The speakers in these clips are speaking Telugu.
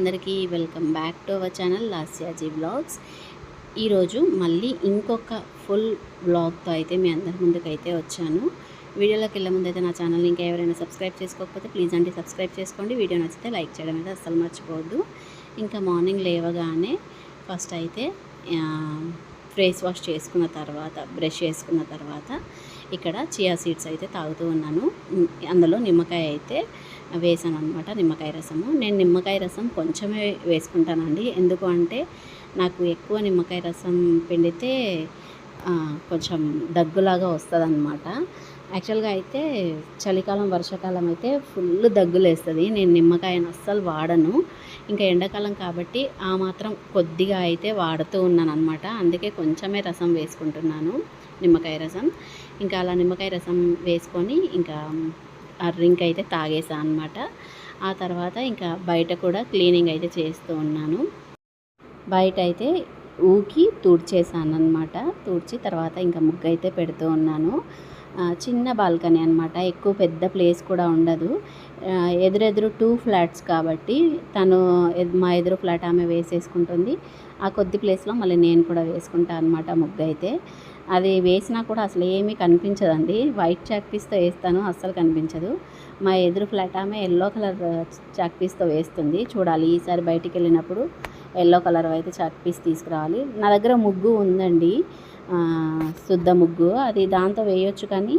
అందరికీ welcome back to our channel Lasyaji blogs. ఈరోజు మళ్ళీ ఇంకొక ఫుల్ బ్లాగ్తో అయితే మీ అందరి ముందుకైతే వచ్చాను. వీడియోలోకి వెళ్ళే ముందు అయితే నా ఛానల్ ఇంకా ఎవరైనా సబ్స్క్రైబ్ చేసుకోకపోతే ప్లీజ్ అంటే సబ్స్క్రైబ్ చేసుకోండి. వీడియో నచ్చితే లైక్ చేయడం అయితే అస్సలు మర్చిపోవద్దు. ఇంకా మార్నింగ్ లేవగానే ఫస్ట్ అయితే ఫేస్ వాష్ చేసుకున్న తర్వాత బ్రష్ చేసుకున్న తర్వాత ఇక్కడ చియా సీడ్స్ అయితే తాగుతూ ఉన్నాను. అందులో నిమ్మకాయ అయితే వేసాను అనమాట నిమ్మకాయ రసము. నేను నిమ్మకాయ రసం కొంచెమే వేసుకుంటానండి. ఎందుకు అంటే నాకు ఎక్కువ నిమ్మకాయ రసం పిండితే కొంచెం దగ్గులాగా వస్తుంది అనమాట యాక్చువల్గా అయితే చలికాలం వర్షాకాలం అయితే ఫుల్ దగ్గులేస్తుంది. నేను నిమ్మకాయను అస్సలు వాడను. ఇంకా ఎండాకాలం కాబట్టి ఆ మాత్రం కొద్దిగా అయితే వాడుతూ ఉన్నాను అనమాట అందుకే కొంచెమే రసం వేసుకుంటున్నాను నిమ్మకాయ రసం. ఇంకా అలా నిమ్మకాయ రసం వేసుకొని ఇంకా ఆ డ్రింక్ అయితే తాగేసా అనమాట ఆ తర్వాత ఇంకా బయట కూడా క్లీనింగ్ అయితే చేస్తూ ఉన్నాను. బయట అయితే ఊకి తుడిచేసాను అనమాట తుడిచి తర్వాత ఇంకా ముగ్గు అయితే పెడుతూ ఉన్నాను. చిన్న బాల్కనీ అనమాట ఎక్కువ పెద్ద ప్లేస్ కూడా ఉండదు. ఎదురెదురు టూ ఫ్లాట్స్ కాబట్టి తను మా ఎదురు ఫ్లాట్ ఆమె వేసేసుకుంటుంది. ఆ కొద్ది ప్లేస్లో మళ్ళీ నేను కూడా వేసుకుంటాను అనమాట ముగ్గు అయితే. అది వేసినా కూడా అసలు ఏమీ కనిపించదండి. వైట్ చాక్ పీస్తో వేస్తాను అస్సలు కనిపించదు. మా ఎదురు ఫ్లాట్ ఆమె ఎల్లో కలర్ చాక్ పీస్తో వేస్తుంది. చూడాలి ఈసారి బయటికి వెళ్ళినప్పుడు ఎల్లో కలర్ అయితే చాక్ పీస్ తీసుకురావాలి. నా దగ్గర ముగ్గు ఉందండి. శుద్ధ ముగ్గు. అది దాంతో వేయొచ్చు కానీ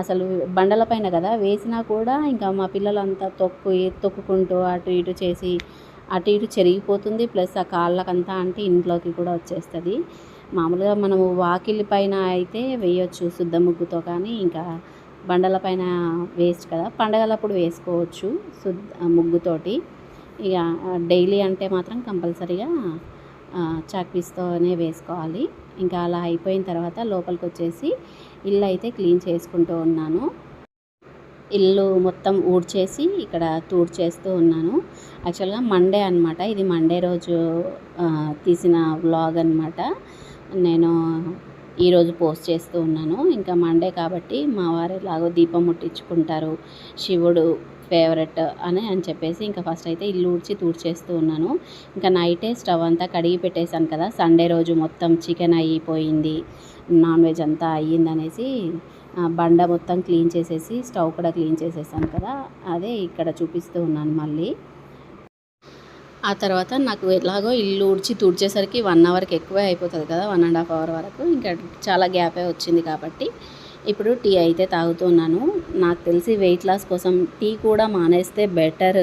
అసలు బండలపైన కదా. వేసినా కూడా ఇంకా మా పిల్లలంతా తొక్కు తొక్కుకుంటూ అటు ఇటు చేసి అటు ఇటు చెరిగిపోతుంది. ప్లస్ ఆ కాళ్ళకంతా అంటే ఇంట్లోకి కూడా వచ్చేస్తుంది. మామూలుగా మనము వాకిలి పైన అయితే వేయొచ్చు శుద్ధ ముగ్గుతో కానీ ఇంకా బండల పైన వేస్ట్ కదా. పండగలప్పుడు వేసుకోవచ్చు శుద్ధ ముగ్గుతోటి. ఇక డైలీ అంటే మాత్రం కంపల్సరీగా చాక్పీస్తోనే వేసుకోవాలి. ఇంకా అలా అయిపోయిన తర్వాత లోపలికి వచ్చేసి ఇల్లు అయితే క్లీన్ చేసుకుంటూ ఉన్నాను. ఇల్లు మొత్తం ఊడ్చేసి ఇక్కడ తూడ్చేస్తూ ఉన్నాను. యాక్చువల్గా మండే అనమాట ఇది మండే రోజు తీసిన వ్లాగ్ అనమాట నేను ఈరోజు పోస్ట్ చేస్తూ ఉన్నాను. ఇంకా మండే కాబట్టి మా వారు ఎలాగో దీపం ముట్టించుకుంటారు. శివుడు ఫేవరెట్ అని అని చెప్పేసి ఇంకా ఫస్ట్ అయితే ఇల్లు ఊడ్చి తూడ్చేస్తూ ఉన్నాను. ఇంకా నైటే స్టవ్ అంతా కడిగి పెట్టేశాను కదా సండే రోజు మొత్తం చికెన్ అయిపోయింది నాన్ వెజ్ అంతా అయ్యింది అనేసి బండ మొత్తం క్లీన్ చేసేసి స్టవ్ కూడా క్లీన్ చేసేసాను కదా అదే ఇక్కడ చూపిస్తూ ఉన్నాను మళ్ళీ. ఆ తర్వాత నాకు ఎలాగో ఇల్లు ఊడ్చి తుడిచేసరికి వన్ అవర్కి ఎక్కువే అయిపోతుంది కదా వన్ అండ్ హాఫ్ అవర్ వరకు. ఇంకా చాలా గ్యాపే వచ్చింది కాబట్టి ఇప్పుడు టీ అయితే తాగుతున్నాను. నాకు తెలిసి వెయిట్ లాస్ కోసం టీ కూడా మానేస్తే బెటర్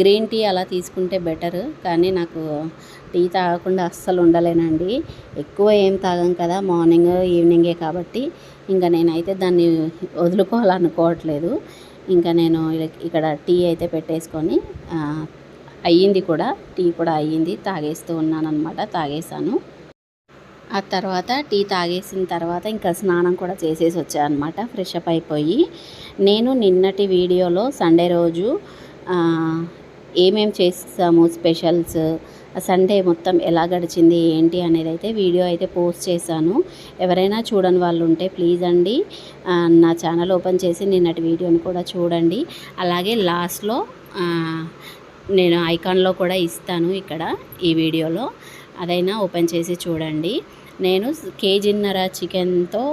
గ్రీన్ టీ అలా తీసుకుంటే బెటర్ కానీ నాకు టీ తాగకుండా అస్సలు ఉండలేనండి. ఎక్కువ ఏం తాగం కదా మార్నింగ్ ఈవినింగే కాబట్టి ఇంకా నేనైతే దాన్ని వదులుకోవాలనుకోవట్లేదు. ఇంకా నేను ఇక్కడ టీ అయితే పెట్టేసుకొని అయ్యింది కూడా. టీ కూడా అయ్యింది. తాగేస్తూ ఉన్నానమాట తాగేశాను. తాగేసాను ఆ తర్వాత టీ తాగేసిన తర్వాత ఇంకా స్నానం కూడా చేసేసి వచ్చానమాట ఫ్రెష్ అప్ అయిపోయి. నేను నిన్నటి వీడియోలో సండే రోజు ఏమేం చేస్తాము స్పెషల్స్? సండే మొత్తం ఎలా గడిచింది? ఏంటి? అనేది అయితే వీడియో అయితే పోస్ట్ చేశాను. ఎవరైనా చూడని వాళ్ళు ఉంటే ప్లీజ్ అండి నా ఛానల్ ఓపెన్ చేసి నిన్నటి వీడియోని కూడా చూడండి. అలాగే లాస్ట్లో నేను ఐకాన్లో కూడా ఇస్తాను ఇక్కడ ఈ వీడియోలో. అదైనా ఓపెన్ చేసి చూడండి. నేను కేజీన్నర చికెన్తో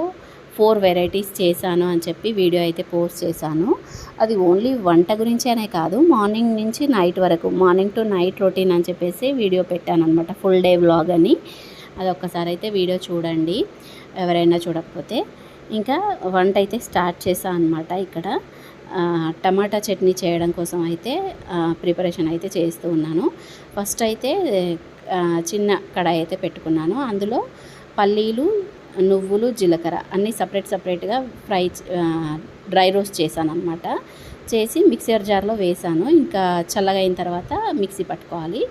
ఫోర్ వెరైటీస్ చేశాను అని చెప్పి వీడియో అయితే పోస్ట్ చేశాను. అది ఓన్లీ వంట గురించేనే కాదు మార్నింగ్ నుంచి నైట్ వరకు మార్నింగ్ టు నైట్ రొటీన్ అని చెప్పేసి వీడియో పెట్టాను అనమాట ఫుల్ డే వ్లాగ్ అని. అది ఒక్కసారి అయితే వీడియో చూడండి ఎవరైనా చూడకపోతే. ఇంకా వంట అయితే స్టార్ట్ చేశాను అనమాట ఇక్కడ. టమాటా చట్నీ చేయడం కోసం అయితే ప్రిపరేషన్ అయితే చేస్తూ ఉన్నాను. ఫస్ట్ అయితే చిన్న కడాయి అయితే పెట్టుకున్నాను. అందులో పల్లీలు నువ్వులు జీలకర్ర అన్నీ సపరేట్ సపరేట్గా ఫ్రై చే- డ్రై రోస్ట్ చేశాను అనమాట చేసి మిక్సర్ జార్లో వేసాను ఇంకా చల్లగా అయిన తర్వాత మిక్సీ పట్టుకోవాలి.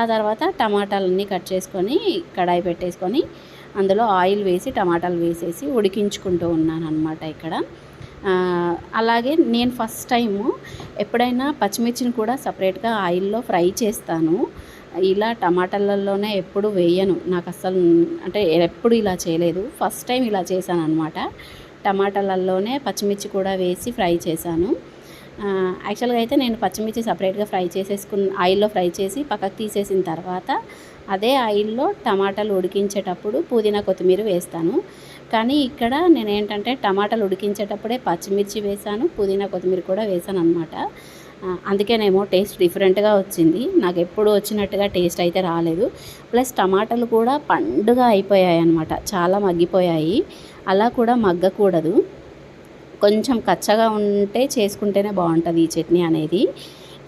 ఆ తర్వాత టమాటాలన్నీ కట్ చేసుకొని కడాయి పెట్టేసుకొని అందులో ఆయిల్ వేసి టమాటాలు వేసేసి ఉడికించుకుంటూ ఉన్నాను అనమాట ఇక్కడ. అలాగే నేను ఫస్ట్ టైము ఎప్పుడైనా పచ్చిమిర్చిని కూడా సపరేట్గా ఆయిల్లో ఫ్రై చేస్తాను. ఇలా టమాటాలలోనే ఎప్పుడు వేయను. నాకు అస్సలు అంటే ఎప్పుడు ఇలా చేయలేదు. ఫస్ట్ టైం ఇలా చేశాను అనమాట టమాటాలలోనే పచ్చిమిర్చి కూడా వేసి ఫ్రై చేశాను. యాక్చువల్గా అయితే నేను పచ్చిమిర్చి సపరేట్గా ఫ్రై చేసేసుకున్న ఆయిల్లో ఫ్రై చేసి పక్కకు తీసేసిన తర్వాత అదే ఆయిల్లో టమాటాలు ఉడికించేటప్పుడు పుదీనా కొత్తిమీర వేస్తాను. కానీ ఇక్కడ నేను ఏంటంటే టమాటాలు ఉడికించేటప్పుడే పచ్చిమిర్చి వేసాను పుదీనా కొత్తిమీర కూడా వేసాను అనమాట అందుకేనేమో టేస్ట్ డిఫరెంట్గా వచ్చింది. నాకు ఎప్పుడు వచ్చినట్టుగా టేస్ట్ అయితే రాలేదు. ప్లస్ టమాటాలు కూడా పండుగ అయిపోయాయి అనమాట చాలా మగ్గిపోయాయి. అలా కూడా మగ్గకూడదు. కొంచెం కచ్చగా ఉంటే చేసుకుంటేనే బాగుంటుంది ఈ చట్నీ అనేది.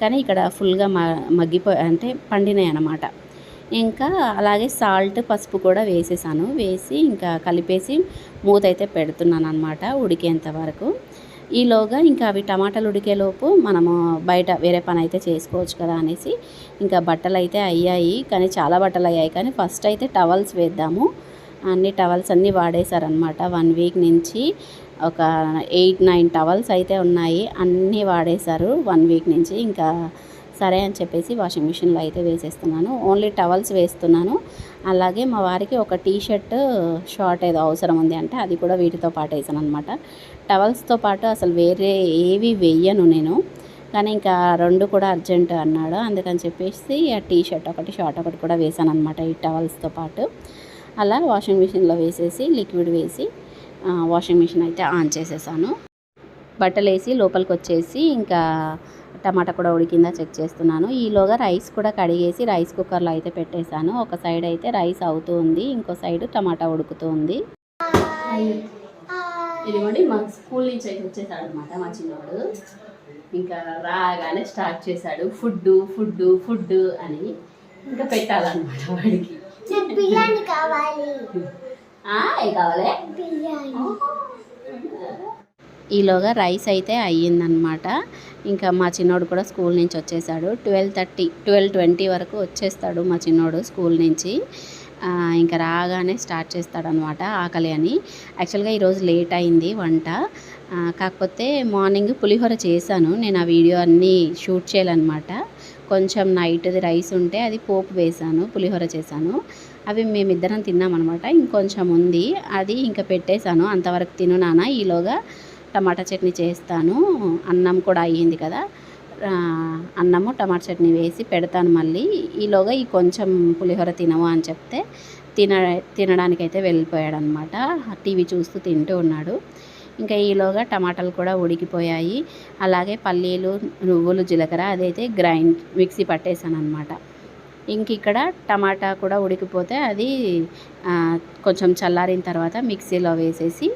కానీ ఇక్కడ ఫుల్గా మ మగ్గిపోయి అంటే పండినాయి అన్నమాట. ఇంకా అలాగే సాల్ట్ పసుపు కూడా వేసేసాను. వేసి ఇంకా కలిపేసి మూత అయితే పెడుతున్నాను అనమాట ఉడికేంత వరకు. ఈలోగా ఇంకా అవి టమాటాలు ఉడికేలోపు మనము బయట వేరే పని అయితే చేసుకోవచ్చు కదా అనేసి ఇంకా బట్టలు అయితే అయ్యాయి. కానీ చాలా బట్టలు అయ్యాయి. కానీ ఫస్ట్ అయితే టవల్స్ వేద్దాము. అన్ని టవల్స్ అన్నీ వాడేశారనమాట వన్ వీక్ నుంచి ఒక ఎయిట్ నైన్ టవల్స్ అయితే ఉన్నాయి. అన్నీ వాడేశారు వన్ వీక్ నుంచి. ఇంకా సరే అని చెప్పేసి వాషింగ్ మిషన్లో అయితే వేసేస్తున్నాను. ఓన్లీ టవల్స్ వేస్తున్నాను. అలాగే మా వారికి ఒక టీ షర్ట్ షార్ట్ ఏదో అవసరం ఉంది అంటే అది కూడా వీటితో పాటు వేసాను అనమాట టవల్స్తో పాటు అసలు వేరే ఏవి వేయను నేను. కానీ ఇంకా రెండు కూడా అర్జెంట్ అన్నాడు. అందుకని చెప్పేసి ఆ టీ షర్ట్ ఒకటి షార్ట్ ఒకటి కూడా వేసాను అనమాట ఈ టవల్స్తో పాటు. అలా వాషింగ్ మిషన్లో వేసేసి లిక్విడ్ వేసి వాషింగ్ మిషన్ అయితే ఆన్ చేసేసాను. బట్టలు వేసి లోపలికి వచ్చేసి ఇంకా టమాటా కూడా ఉడికిందా చెక్ చేస్తున్నాను. ఈలోగా రైస్ కూడా కడిగేసి రైస్ కుక్కర్లో అయితే పెట్టేశాను. ఒక సైడ్ అయితే రైస్ అవుతూ ఉంది. ఇంకో సైడ్ టమాటా ఉడుకుతూ ఉంది. ఇదిగోండి మా స్కూల్ నుంచి అయితే వచ్చేసాడు అనమాట మా చిన్నవాడు ఇంకా రాగానే స్టార్ట్ చేశాడు. ఫుడ్ ఫుడ్ ఫుడ్ అని ఇంకా పెట్టాలన్నమాట వాడికి. బిర్యానీ కావాలి. కావాలి? బిర్యానీ. ఈలోగా రైస్ అయితే అయ్యిందనమాట. ఇంకా మా చిన్నోడు కూడా స్కూల్ నుంచి వచ్చేసాడు. ట్వెల్వ్ థర్టీ ట్వెల్వ్ ట్వంటీ వరకు వచ్చేస్తాడు మా చిన్నోడు స్కూల్ నుంచి. ఇంకా రాగానే స్టార్ట్ చేస్తాడనమాట ఆకలి అని. యాక్చువల్గా ఈరోజు లేట్ అయింది వంట. కాకపోతే మార్నింగ్ పులిహోర చేశాను. నేను ఆ వీడియో అన్నీ షూట్ చేయాలన్నమాట కొంచెం నైట్ది రైస్ ఉంటే అది పోపు వేశాను పులిహోర చేశాను. అవి మేమిద్దరం తిన్నామన్నమాట ఇంకొంచెం ఉంది. అది ఇంకా పెట్టేశాను. అంతవరకు తిను నాన్న. ఈలోగా టమాటా చట్నీ చేస్తాను. అన్నం కూడా అయ్యింది కదా. అన్నము టమాటా చట్నీ వేసి పెడతాను మళ్ళీ. ఈలోగా ఈ కొంచెం పులిహోర తినవు అని చెప్తే తిన తినడానికైతే వెళ్ళిపోయాడు అనమాట టీవీ చూస్తూ తింటూ ఉన్నాడు. ఇంకా ఈలోగా టమాటాలు కూడా ఉడికిపోయాయి. అలాగే పల్లీలు నువ్వులు జీలకర్ర అదైతే గ్రైండ్ మిక్సీ పట్టేశాను అనమాట ఇంక ఇక్కడ టమాటా కూడా ఉడికిపోతే అది కొంచెం చల్లారిన తర్వాత మిక్సీలో వేసేసి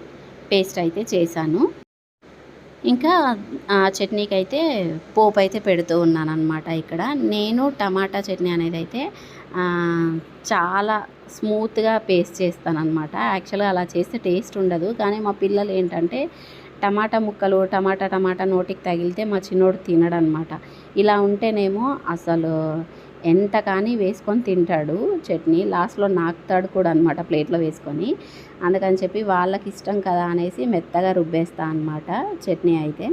పేస్ట్ అయితే చేశాను. ఇంకా ఆ చట్నీకి అయితే పోపు అయితే పెడుతూ ఉన్నానమాట ఇక్కడ. నేను టమాటా చట్నీ అనేది అయితే చాలా స్మూత్గా పేస్ట్ చేస్తానమాట యాక్చువల్గా అలా చేస్తే టేస్ట్ ఉండదు. కానీ మా పిల్లలు ఏంటంటే టమాటా ముక్కలు టమాటా టమాటా నోటికి తగిలితే మా చిన్నోడు తినడనమాట ఇలా ఉంటేనేమో అసలు ఎంత కానీ వేసుకొని తింటాడు చట్నీ. లాస్ట్లో నాకుతాడు కూడా అనమాట ప్లేట్లో వేసుకొని. అందుకని చెప్పి వాళ్ళకి ఇష్టం కదా అనేసి మెత్తగా రుబ్బేస్తా అనమాట చట్నీ అయితే.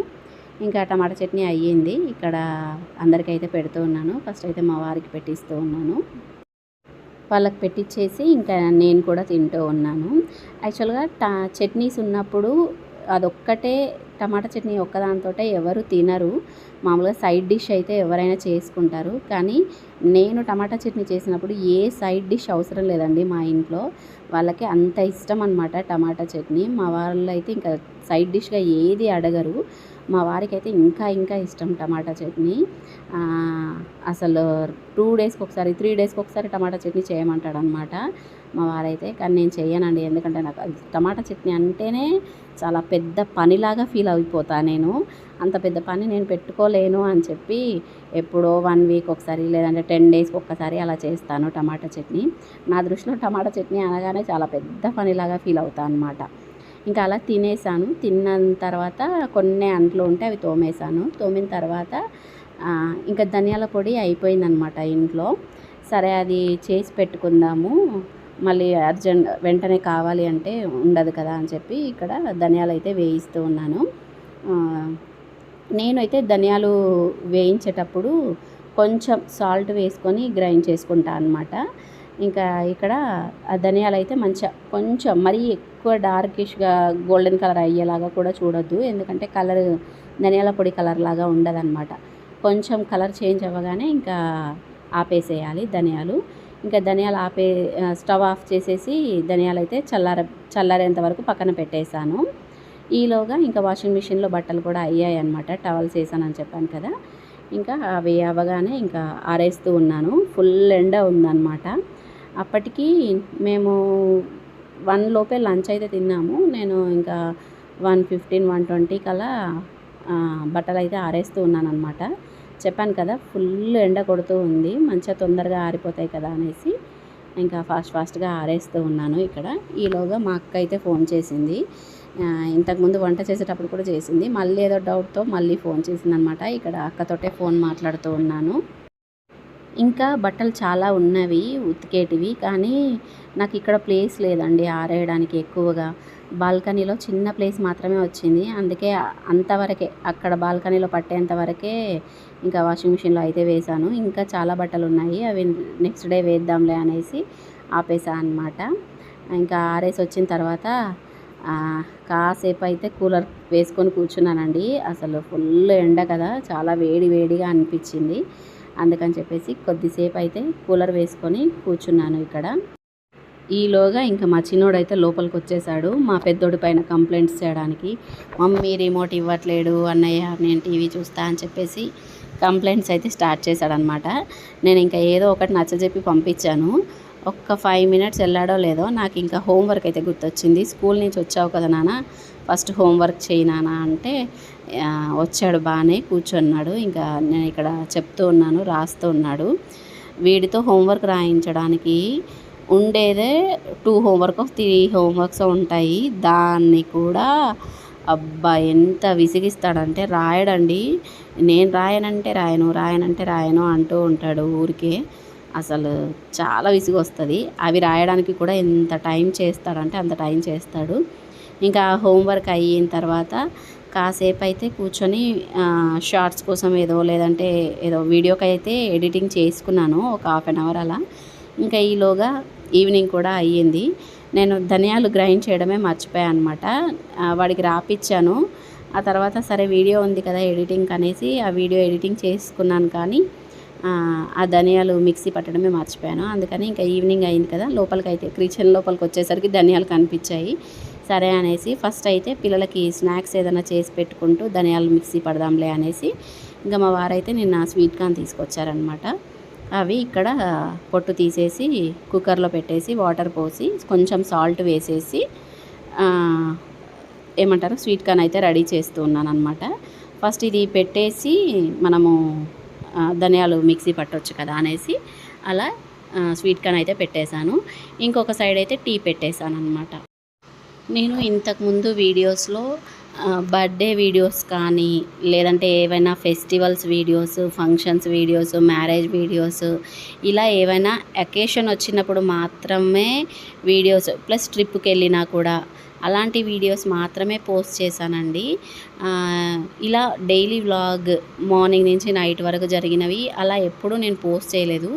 ఇంకా టమాటా చట్నీ అయ్యింది. ఇక్కడ అందరికైతే పెడుతూ ఉన్నాను. ఫస్ట్ అయితే మా వారికి పెట్టిస్తూ ఉన్నాను. వాళ్ళకి పెట్టించేసి ఇంకా నేను కూడా తింటూ ఉన్నాను. యాక్చువల్గా టా చట్నీస్ ఉన్నప్పుడు అదొక్కటే టమాటా చట్నీ ఒక్కదాంతో ఎవరు తినరు. మామూలుగా సైడ్ డిష్ అయితే ఎవరైనా చేసుకుంటారు. కానీ నేను టమాటా చట్నీ చేసినప్పుడు ఏ సైడ్ డిష్ అవసరం లేదండి మా ఇంట్లో. వాళ్ళకి అంత ఇష్టం అనమాట టమాటా చట్నీ. మా వాళ్ళు అయితే ఇంకా సైడ్ డిష్గా ఏది అడగరు. మా వారికి అయితే ఇంకా ఇంకా ఇష్టం టమాటా చట్నీ. అసలు టూ డేస్కి ఒకసారి త్రీ డేస్కి ఒకసారి టమాటా చట్నీ చేయమంటాడు అనమాట మా వారైతే కానీ నేను చేయనండి ఎందుకంటే నాకు అది టమాటా చట్నీ అంటేనే చాలా పెద్ద పనిలాగా ఫీల్ అయిపోతా నేను. అంత పెద్ద పని నేను పెట్టుకోలేను అని చెప్పి ఎప్పుడో వన్ వీక్ ఒకసారి లేదంటే టెన్ డేస్కి ఒక్కసారి అలా చేస్తాను టమాటా చట్నీ. నా దృష్టిలో టమాటా చట్నీ అనగానే చాలా పెద్ద పనిలాగా ఫీల్ అవుతా అనమాట ఇంకా అలా తినేసాను. తిన్న తర్వాత కొన్ని అంట్లు ఉంటే అవి తోమేశాను. తోమిన తర్వాత ఇంకా ధనియాల పొడి అయిపోయిందనమాట ఇంట్లో. సరే అది చేసి పెట్టుకుందాము. మళ్ళీ అర్జెంట్ వెంటనే కావాలి అంటే ఉండదు కదా అని చెప్పి ఇక్కడ ధనియాలు అయితే వేయిస్తూ ఉన్నాను. నేనైతే ధనియాలు వేయించేటప్పుడు కొంచెం సాల్ట్ వేసుకొని గ్రైండ్ చేసుకుంటా అనమాట ఇంకా ఇక్కడ ఆ ధనియాలు అయితే మంచిగా కొంచెం మరీ ఎక్కువ డార్కిష్గా గోల్డెన్ కలర్ అయ్యేలాగా కూడా చూడొద్దు. ఎందుకంటే కలర్ ధనియాల పొడి కలర్ లాగా ఉండదన్నమాట. కొంచెం కలర్ చేంజ్ అవ్వగానే ఇంకా ఆపేసేయాలి ధనియాలు. ఇంకా ధనియాలు ఆపే స్టవ్ ఆఫ్ చేసేసి ధనియాలు అయితే చల్లార చల్లారేంత వరకు పక్కన పెట్టేశాను. ఈలోగా ఇంకా వాషింగ్ మిషన్లో బట్టలు కూడా అయ్యాయి అనమాట టవల్స్ వేసానని చెప్పాను కదా. ఇంకా అవి అవ్వగానే ఇంకా ఆరేస్తూ ఉన్నాను. ఫుల్ ఎండ ఉందన్నమాట. అప్పటికి మేము వన్ లోపే లంచ్ అయితే తిన్నాము. నేను ఇంకా వన్ ఫిఫ్టీన్ వన్ ట్వంటీ కల్లా బట్టలు అయితే ఆరేస్తూ ఉన్నాను అనమాట చెప్పాను కదా ఫుల్ ఎండ కొడుతూ ఉంది మంచిగా తొందరగా ఆరిపోతాయి కదా అనేసి ఇంకా ఫాస్ట్ ఫాస్ట్గా ఆరేస్తూ ఉన్నాను ఇక్కడ. ఈలోగా మా అక్క అయితే ఫోన్ చేసింది. ఇంతకుముందు వంట చేసేటప్పుడు కూడా చేసింది. మళ్ళీ ఏదో డౌట్తో మళ్ళీ ఫోన్ చేసింది అనమాట ఇక్కడ అక్కతోటే ఫోన్ మాట్లాడుతూ ఉన్నాను. ఇంకా బట్టలు చాలా ఉన్నవి ఉతికేటివి కానీ నాకు ఇక్కడ ప్లేస్ లేదండి ఆరేయడానికి ఎక్కువగా. బాల్కనీలో చిన్న ప్లేస్ మాత్రమే వచ్చింది. అందుకే అంతవరకే అక్కడ బాల్కనీలో పట్టేంత వరకే ఇంకా వాషింగ్ మిషన్లో అయితే వేశాను. ఇంకా చాలా బట్టలు ఉన్నాయి అవి నెక్స్ట్ డే వేద్దాంలే అనేసి ఆపేసా అనమాట ఇంకా ఆరేసి వచ్చిన తర్వాత కాసేపు అయితే కూలర్ వేసుకొని కూర్చున్నానండి. అసలు ఫుల్ ఎండ కదా చాలా వేడి వేడిగా అనిపించింది. అందుకని చెప్పేసి కొద్దిసేపు అయితే కూలర్ వేసుకొని కూర్చున్నాను ఇక్కడ. ఈలోగా ఇంకా మా చిన్నోడైతే లోపలికి వచ్చేసాడు మా పెద్దోడి పైన కంప్లైంట్స్ చేయడానికి. మమ్మీ రిమోట్ ఇవ్వట్లేడు అన్నయ్య నేను టీవీ చూస్తా అని చెప్పేసి కంప్లైంట్స్ అయితే స్టార్ట్ చేశాడనమాట. నేను ఇంకా ఏదో ఒకటి నచ్చజెప్పి పంపించాను. ఒక్క ఫైవ్ మినిట్స్ వెళ్ళాడో లేదో నాకు ఇంకా హోంవర్క్ అయితే గుర్తొచ్చింది. స్కూల్ నుంచి వచ్చావు కదా నాన్న ఫస్ట్ హోంవర్క్ చేయినానా అంటే వచ్చాడు బాగానే కూర్చున్నాడు. ఇంకా నేను ఇక్కడ చెప్తూ ఉన్నాను రాస్తూ ఉన్నాడు. వీడితో హోంవర్క్ రాయించడానికి ఉండేదే టూ హోంవర్క్ త్రీ హోంవర్క్స్ ఉంటాయి. దాన్ని కూడా అబ్బా ఎంత విసిగిస్తాడంటే రాయడండి. నేను రాయనంటే రాయను రాయనంటే రాయను అంటూ ఉంటాడు ఊరికే. అసలు చాలా విసుగు వస్తుంది అవి రాయడానికి కూడా ఎంత టైం చేస్తాడంటే అంత టైం చేస్తాడు. ఇంకా హోంవర్క్ అయిన తర్వాత కాసేపు అయితే కూర్చొని షార్ట్స్ కోసం ఏదో లేదంటే ఏదో వీడియోకి అయితే ఎడిటింగ్ చేసుకున్నాను ఒక హాఫ్ అన్ అవర్ అలా. ఇంకా ఈలోగా ఈవినింగ్ కూడా అయ్యింది. నేను ధనియాలు గ్రైండ్ చేయడమే మర్చిపోయాను అనమాట వాడికి రాపిచ్చాను. ఆ తర్వాత సరే వీడియో ఉంది కదా ఎడిటింగ్ అనేసి ఆ వీడియో ఎడిటింగ్ చేసుకున్నాను కానీ ఆ, ధనియాలు మిక్సీ పట్టడమే మర్చిపోయాను. అందుకని ఇంకా ఈవినింగ్ అయింది కదా లోపలికి అయితే కిచెన్ లోపలికి వచ్చేసరికి ధనియాలు కనిపించాయి. సరే అనేసి ఫస్ట్ అయితే పిల్లలకి స్నాక్స్ ఏదైనా చేసి పెట్టుకుంటూ ధనియాలు మిక్సీ పడదాంలే అనేసి ఇంకా మా వారైతే నిన్న స్వీట్ కార్న్ తీసుకొచ్చారనమాట అవి ఇక్కడ పొట్టు తీసేసి కుక్కర్లో పెట్టేసి వాటర్ పోసి కొంచెం సాల్ట్ వేసేసి ఏమంటారు స్వీట్ కార్న్ అయితే రెడీ చేస్తూ ఉన్నాను అనమాట ఫస్ట్ ఇది పెట్టేసి మనము ధనియాలు మిక్సీ పట్టొచ్చు కదా అనేసి అలా స్వీట్ కార్న్ అయితే పెట్టేశాను. ఇంకొక సైడ్ అయితే టీ పెట్టేశాను అనమాట నేను ఇంతకుముందు వీడియోస్లో బర్త్డే వీడియోస్ కానీ లేదంటే ఏవైనా festivals videos functions videos marriage videos ఇలా ఏవైనా అకేషన్ వచ్చినప్పుడు మాత్రమే వీడియోస్ ప్లస్ ట్రిప్కి వెళ్ళినా కూడా అలాంటి వీడియోస్ మాత్రమే పోస్ట్ చేశానండి. ఇలా డైలీ వ్లాగ్ మార్నింగ్ నుంచి నైట్ వరకు జరిగినవి అలా ఎప్పుడూ నేను పోస్ట్ చేయలేదు.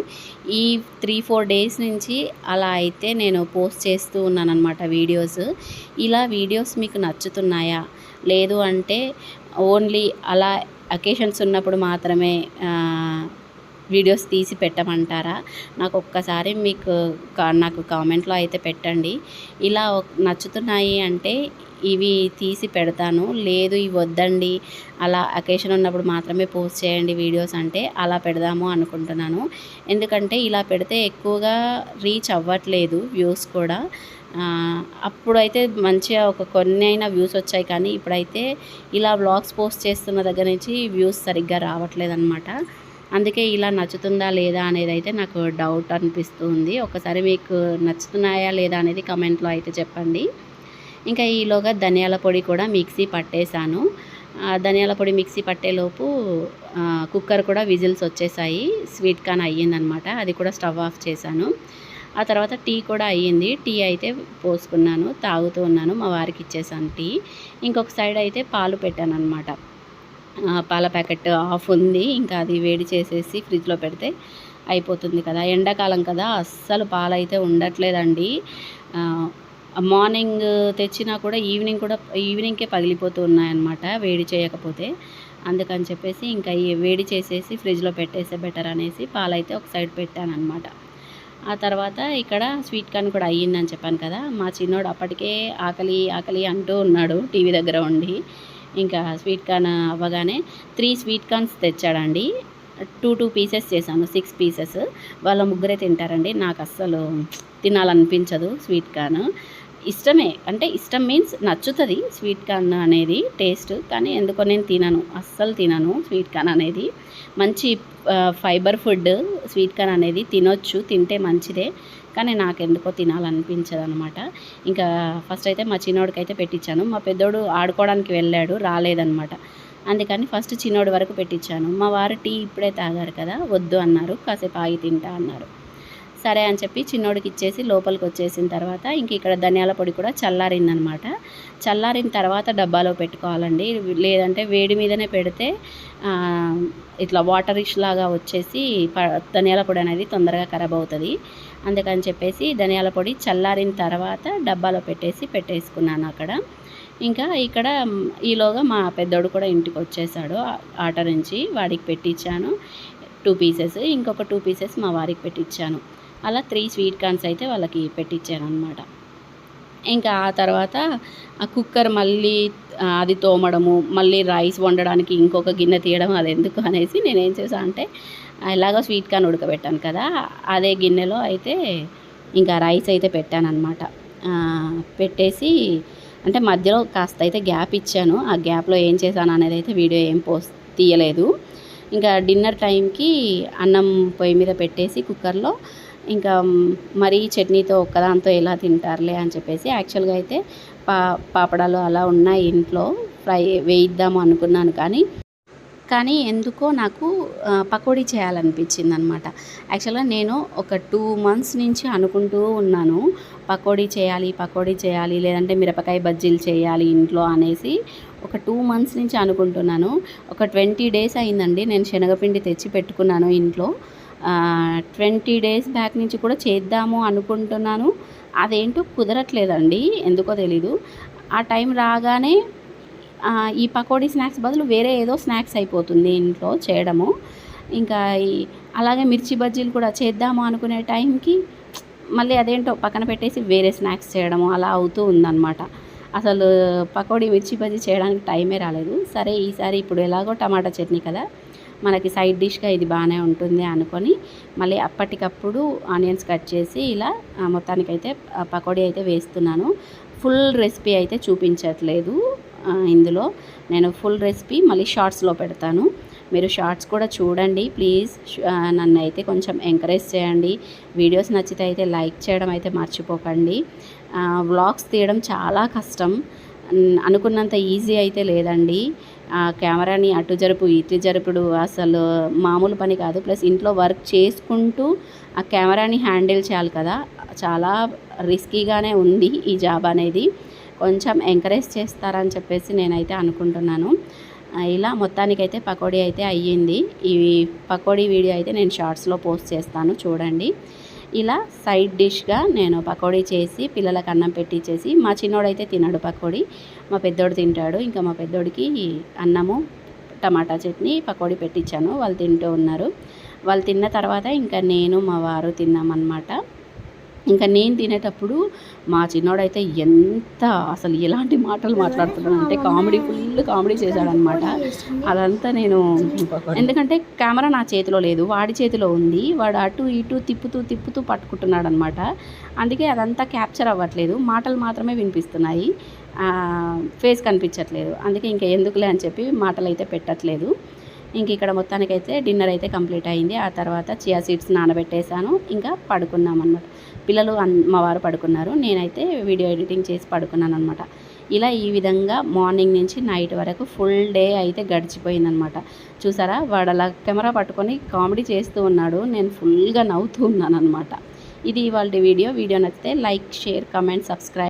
ఈ త్రీ ఫోర్ డేస్ నుంచి అలా అయితే నేను పోస్ట్ చేస్తూ ఉన్నానన్నమాట వీడియోస్. ఇలా వీడియోస్ మీకు నచ్చుతున్నాయా? లేదు అంటే ఓన్లీ అలా అకేషన్స్ ఉన్నప్పుడు మాత్రమే వీడియోస్ తీసి పెట్టమంటారా? నాకు ఒక్కసారి మీకు నాకు కామెంట్లో అయితే పెట్టండి. ఇలా నచ్చుతున్నాయి అంటే ఇవి తీసి పెడతాను. లేదు ఇవి వద్దండి. అలా అకేషన్ ఉన్నప్పుడు మాత్రమే పోస్ట్ చేయండి వీడియోస్ అంటే అలా పెడదాము అనుకుంటున్నాను. ఎందుకంటే ఇలా పెడితే ఎక్కువగా రీచ్ అవ్వట్లేదు వ్యూస్ కూడా. అప్పుడైతే మంచిగా ఒక కొన్ని అయినా వ్యూస్ వచ్చాయి కానీ ఇప్పుడైతే ఇలా వ్లాగ్స్ పోస్ట్ చేస్తున్న దగ్గర నుంచి వ్యూస్ సరిగ్గా రావట్లేదు అనమాట అందుకే ఇలా నచ్చుతుందా లేదా అనేది అయితే నాకు డౌట్ అనిపిస్తుంది. ఒకసారి మీకు నచ్చుతున్నాయా లేదా అనేది కమెంట్లో అయితే చెప్పండి. ఇంకా ఈలోగా ధనియాల పొడి కూడా మిక్సీ పట్టేశాను. ధనియాల పొడి మిక్సీ పట్టేలోపు కుక్కర్ కూడా విజిల్స్ వచ్చేసాయి. స్వీట్ కార్న్ అయ్యిందనమాట అది కూడా స్టవ్ ఆఫ్ చేశాను. ఆ తర్వాత టీ కూడా అయ్యింది. టీ అయితే పోసుకున్నాను తాగుతూ ఉన్నాను. మా వారికి ఇచ్చేసాను టీ. ఇంకొక సైడ్ అయితే పాలు పెట్టాను అనమాట పాల ప్యాకెట్ ఆఫ్ ఉంది. ఇంకా అది వేడి చేసేసి ఫ్రిడ్జ్లో పెడితే అయిపోతుంది కదా. ఎండాకాలం కదా. అస్సలు పాలైతే ఉండట్లేదండి. మార్నింగ్ తెచ్చినా కూడా ఈవినింగ్ కూడా ఈవినింగ్కే పగిలిపోతూ ఉన్నాయన్నమాట. వేడి చేయకపోతే. అందుకని చెప్పేసి ఇంకా వేడి చేసేసి ఫ్రిడ్జ్లో పెట్టేస్తే బెటర్ అనేసి పాలైతే ఒక సైడ్ పెట్టాను అనమాట ఆ తర్వాత ఇక్కడ స్వీట్ కార్న్ కూడా అయ్యిందని చెప్పాను కదా. మా చిన్నోడు అప్పటికే ఆకలి ఆకలి అంటూ ఉన్నాడు టీవీ దగ్గర ఉండి. ఇంకా స్వీట్ కార్న్ అవ్వగానే త్రీ స్వీట్ కార్న్స్ తెచ్చాడండి. టూ టూ పీసెస్ చేశాను సిక్స్ పీసెస్. వాళ్ళ ముగ్గురే తింటారండి. నాకు అస్సలు తినాలనిపించదు స్వీట్ కార్న్. ఇష్టమే. అంటే ఇష్టం మీన్స్ నచ్చుతుంది స్వీట్ కార్న్ అనేది టేస్ట్ కానీ ఎందుకో నేను తినను. అస్సలు తినను స్వీట్ కార్న్ అనేది. మంచి ఫైబర్ ఫుడ్ స్వీట్ కార్న్ అనేది తినొచ్చు తింటే మంచిదే. కానీ నాకు ఎందుకో తినాలనిపించదు అనమాట ఇంకా ఫస్ట్ అయితే మా చిన్నోడికి అయితే పెట్టించాను మా పెద్దోడు ఆడుకోవడానికి వెళ్ళాడు రాలేదనమాట అందుకని ఫస్ట్ చిన్నోడి వరకు పెట్టించాను మా వారు టీ ఇప్పుడే తాగారు కదా వద్దు అన్నారు. కాసేపు ఆగి తింటా అన్నారు. సరే అని చెప్పి చిన్నోడికి ఇచ్చేసి లోపలికి వచ్చేసిన తర్వాత ఇంక ఇక్కడ ధనియాల పొడి కూడా చల్లారిందనమాట. చల్లారిన తర్వాత డబ్బాలో పెట్టుకోవాలండి. లేదంటే వేడి మీదనే పెడితే ఇట్లా ఇట్లా వాటరిష్ లాగా వచ్చేసి ప ధనియాల పొడి అనేది తొందరగా ఖరాబ్ అవుతుంది. అందుకని చెప్పేసి ధనియాల పొడి చల్లారిన తర్వాత డబ్బాలో పెట్టేసి పెట్టేసుకున్నాను అక్కడ. ఇంకా ఇక్కడ ఈలోగా మా పెద్దోడు కూడా ఇంటికి వచ్చేసాడు. ఆట నుంచి వాడికి పెట్టించాను టూ పీసెస్ ఇంకొక టూ పీసెస్ మా వారికి పెట్టించాను అలా త్రీ స్వీట్ కార్న్స్ అయితే వాళ్ళకి పెట్టించాను అనమాట ఇంకా ఆ తర్వాత ఆ కుక్కర్ మళ్ళీ అది తోమడము మళ్ళీ రైస్ వండడానికి ఇంకొక గిన్నె తీయడం అది ఎందుకు అనేసి నేను ఏం చేశాను అంటే ఎలాగో స్వీట్ కార్న్ ఉడకబెట్టాను కదా అదే గిన్నెలో అయితే ఇంకా రైస్ అయితే పెట్టాను అనమాట పెట్టేసి అంటే మధ్యలో కాస్త అయితే గ్యాప్ ఇచ్చాను. ఆ గ్యాప్లో ఏం చేశాను అనేది అయితే వీడియో ఏం పోస్ట్ తీయలేదు. ఇంకా డిన్నర్ టైంకి అన్నం పొయ్యి మీద పెట్టేసి కుక్కర్లో ఇంకా మరీ చట్నీతో ఒక్కదాంతో ఎలా తింటారులే అని చెప్పేసి యాక్చువల్గా అయితే పా పాపడాలు అలా ఉన్నాయి ఇంట్లో ఫ్రై వేయిద్దాము అనుకున్నాను కానీ కానీ ఎందుకో నాకు పకోడీ చేయాలనిపించింది అనమాట యాక్చువల్గా నేను ఒక టూ మంత్స్ నుంచి అనుకుంటూ ఉన్నాను పకోడీ చేయాలి పకోడీ చేయాలి లేదంటే మిరపకాయ బజ్జీలు చేయాలి ఇంట్లో అనేసి ఒక టూ మంత్స్ నుంచి అనుకుంటున్నాను. ఒక ట్వంటీ డేస్ అయిందండి నేను శనగపిండి తెచ్చి పెట్టుకున్నాను ఇంట్లో. ట్వంటీ డేస్ బ్యాక్ నుంచి కూడా చేద్దాము అనుకుంటున్నాను. అదేంటో కుదరట్లేదండి. ఎందుకో తెలీదు. ఆ టైం రాగానే ఈ పకోడీ స్నాక్స్ బదులు వేరే ఏదో స్నాక్స్ అయిపోతుంది ఇంట్లో చేయడము. ఇంకా అలాగే మిర్చి బజ్జీలు కూడా చేద్దాము అనుకునే టైంకి మళ్ళీ అదేంటో పక్కన పెట్టేసి వేరే స్నాక్స్ చేయడము అలా అవుతూ ఉందన్నమాట. అసలు పకోడీ మిర్చి బజ్జీ చేయడానికి టైమే రాలేదు. సరే ఈసారి ఇప్పుడు ఎలాగో టమాటా చట్నీ కదా. మనకి సైడ్ డిష్గా ఇది బాగానే ఉంటుంది అనుకొని మళ్ళీ అప్పటికప్పుడు ఆనియన్స్ కట్ చేసి ఇలా మొత్తానికైతే పకోడీ అయితే వేస్తున్నాను. ఫుల్ రెసిపీ అయితే చూపించట్లేదు ఇందులో. నేను ఫుల్ రెసిపీ మళ్ళీ షార్ట్స్లో పెడతాను. మీరు షార్ట్స్ కూడా చూడండి ప్లీజ్. నన్ను అయితే కొంచెం ఎంకరేజ్ చేయండి. వీడియోస్ నచ్చితే అయితే లైక్ చేయడం అయితే మర్చిపోకండి. వ్లాగ్స్ తీయడం చాలా కష్టం. అనుకున్నంత ఈజీ అయితే లేదండి. ఆ, కెమెరాని అటు జరుపు ఇటు జరుపుడు అసలు మామూలు పని కాదు. ప్లస్ ఇంట్లో వర్క్ చేసుకుంటూ ఆ కెమెరాని హ్యాండిల్ చేయాలి కదా. చాలా రిస్కీగానే ఉంది ఈ జాబ్ అనేది. కొంచెం ఎంకరేజ్ చేస్తారని చెప్పేసి నేనైతే అనుకుంటున్నాను. ఇలా మొత్తానికైతే పకోడీ అయితే అయ్యింది. ఈ పకోడీ వీడియో అయితే నేను షార్ట్స్లో పోస్ట్ చేస్తాను చూడండి. ఇలా సైడ్ డిష్గా నేను పకోడీ చేసి పిల్లలకు అన్నం పెట్టించేసి మా చిన్నోడైతే తినాడు పకోడీ. మా పెద్దోడు తింటాడు. ఇంకా మా పెద్దోడికి అన్నము టమాటా చట్నీ పకోడీ పెట్టించాను వాళ్ళు తింటూ ఉన్నారు. వాళ్ళు తిన్న తర్వాత ఇంకా నేను మా వారు తిన్నామన్నమాట. ఇంకా నేను తినేటప్పుడు మా చిన్నోడైతే ఎంత అసలు ఎలాంటి మాటలు మాట్లాడుతున్నాడు అంటే కామెడీ ఫుల్ కామెడీ చేశాడనమాట అదంతా నేను ఎందుకంటే కెమెరా నా చేతిలో లేదు వాడి చేతిలో ఉంది. వాడు అటు ఇటు తిప్పుతూ తిప్పుతూ పట్టుకుంటున్నాడు అనమాట అందుకే అదంతా క్యాప్చర్ అవ్వట్లేదు. మాటలు మాత్రమే వినిపిస్తున్నాయి. ఫేస్ కనిపించట్లేదు. అందుకే ఇంకా ఎందుకులే అని చెప్పి మాటలు అయితే పెట్టట్లేదు. ఇంక ఇక్కడ మొత్తానికైతే డిన్నర్ అయితే కంప్లీట్ అయింది. ఆ తర్వాత చియా సీడ్స్ నానబెట్టేశాను. ఇంకా పడుకున్నాం అనమాట పిల్లలు అన్- మా వారు పడుకున్నారు. నేనైతే వీడియో ఎడిటింగ్ చేసి పడుకున్నాను అనమాట ఇలా ఈ విధంగా మార్నింగ్ నుంచి నైట్ వరకు ఫుల్ డే అయితే గడిచిపోయిందనమాట చూసారా? వాడు అలా కెమెరా పట్టుకొని కామెడీ చేస్తూ ఉన్నాడు. నేను ఫుల్గా నవ్వుతూ ఉన్నాను అనమాట ఇది ఇవాళ వీడియో. వీడియో నచ్చితే లైక్ షేర్ కమెంట్ సబ్స్క్రైబ్